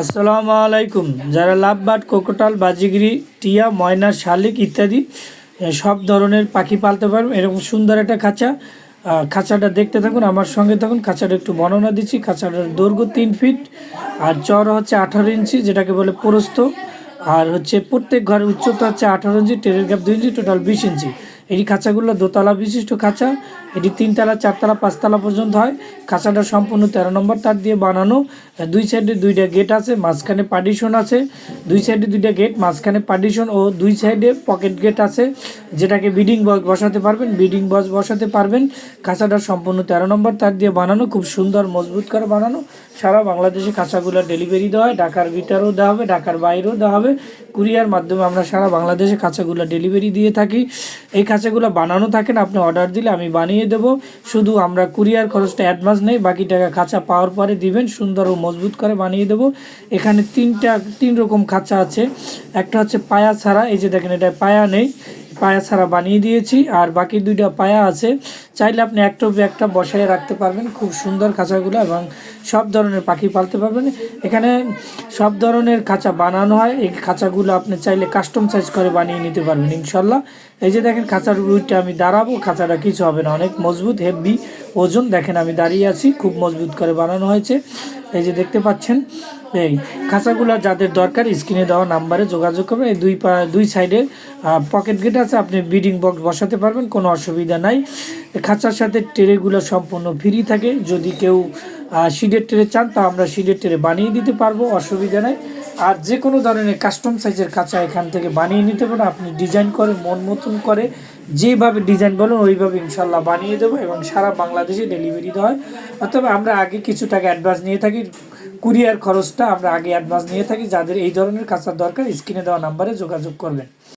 আসসালামু আলাইকুম। যারা লাভবাট, কোকোটাল, বাজিগিরি, টিয়া, ময়না, শালিক ইত্যাদি সব ধরনের পাখি পালতে পারবেন। এরকম সুন্দর একটা খাঁচা খাঁচাটা দেখতে থাকুন, আমার সঙ্গে থাকুন। খাঁচাটা একটু বর্ণনা দিচ্ছি। খাঁচাটার দৈর্ঘ্য তিন ফিট, আর চড় হচ্ছে আঠারো ইঞ্চি, যেটাকে বলে প্রস্থ। আর হচ্ছে প্রত্যেক ঘরের উচ্চতা হচ্ছে আঠারো ইঞ্চি, টেরের গ্যাপ দুই ইঞ্চি, টোটাল বিশ ইঞ্চি। এই খাঁচাগুলো দোতলা বিশিষ্ট খাঁচা। এটি তিনতলা, চারতলা, পাঁচতলা পর্যন্ত হয়। খাঁচাটা সম্পূর্ণ তেরো নম্বর তার দিয়ে বানানো। দুই সাইডে দুইটা গেট আছে, মাঝখানে পার্টিশন আছে। দুই সাইডে দুইটা গেট, মাঝখানে পার্টিশন ও দুই সাইডে পকেট গেট আছে। যেটাকে বিডিং বক্স বসাতে পারবেন, বিডিং বক্স বসাতে পারবেন। খাঁচাটা সম্পূর্ণ তেরো নম্বর তার দিয়ে বানানো। খুব সুন্দর, মজবুত করে বানানো। সারা বাংলাদেশে খাঁচাগুলো ডেলিভারি দেওয়া হয়। ঢাকার ভিতরেও দেওয়া হবে, ঢাকার বাইরেও দেওয়া হবে। কুরিয়ার মাধ্যমে আমরা সারা বাংলাদেশে খাঁচাগুলো ডেলিভারি দিয়ে থাকি। এই খাঁচাগুলো বানানো থাকেন আপনি অর্ডার দিলে আমি বানিয়ে দেব। শুধু আমরা কুরিয়ার খরচটা অ্যাডভান্স নেই, বাকি টাকা খাঁচা পাওয়ার পরে দিবেন, সুন্দর ও মজবুত করে বানিয়ে দেব। এখানে তিনটা, তিন রকম খাঁচা আছে। একটা হচ্ছে পায়া ছাড়া, এই যে দেখেন এটা পায়া নেই। পায়া ছাড়া বানিয়ে দিয়েছি। আর বাকি দুইটা পায়া আছে। চাইলে আপনি একটা একটা বসায় রাখতে পারবেন। খুব সুন্দর খাঁচাগুলো এবং সব ধরনের পাখি পালতে পারবেন। এখানে সব ধরনের খাঁচা বানানো হয়। এই খাঁচাগুলো আপনি চাইলে কাস্টম সাইজ করে বানিয়ে নিতে পারবেন ইনশাল্লাহ এই যে দেখেন, খাঁচার রুইটা আমি দাঁড়াবো। খাঁচাটা কিছু হবে না। অনেক মজবুত হেভি ওজন, দেখেন আমি দাঁড়িয়ে আছি, খুব মজবুত করে বানানো হয়েছে। এই যে দেখতে পাচ্ছেন, এই খাঁচাগুলো যাদের দরকার, স্ক্রিনে দেওয়া নাম্বারে যোগাযোগ করবেন। এই দুই পা দুই সাইডে পকেট গেট আছে, আপনি বিডিং বক্স বসাতে পারবেন, কোনো অসুবিধা নাই। খাঁচার সাথে ট্রেগুলো সম্পূর্ণ ফ্রি থাকে। যদি কেউ সিডের ট্রে চান, তা আমরা সিডের ট্রে বানিয়ে দিতে পারব, অসুবিধা নাই। আর যে কোনো ধরনের কাস্টম সাইজের কাঁচা এখান থেকে বানিয়ে নিতে পারেন। আপনি ডিজাইন করে, মন মতন করে, যেভাবে ডিজাইন বলেন, ওইভাবে ইনশাল্লাহ বানিয়ে দেবো এবং সারা বাংলাদেশে ডেলিভারি দেওয়া হয়। অথবা আমরা আগে কিছু টাকা অ্যাডভান্স নিয়ে থাকি কুরিয়ার খরচটা আমরা আগে অ্যাডভান্স নিয়ে থাকি। যাদের এই ধরনের কাঁচার দরকার, স্ক্রিনে দেওয়া নাম্বারে যোগাযোগ করবেন।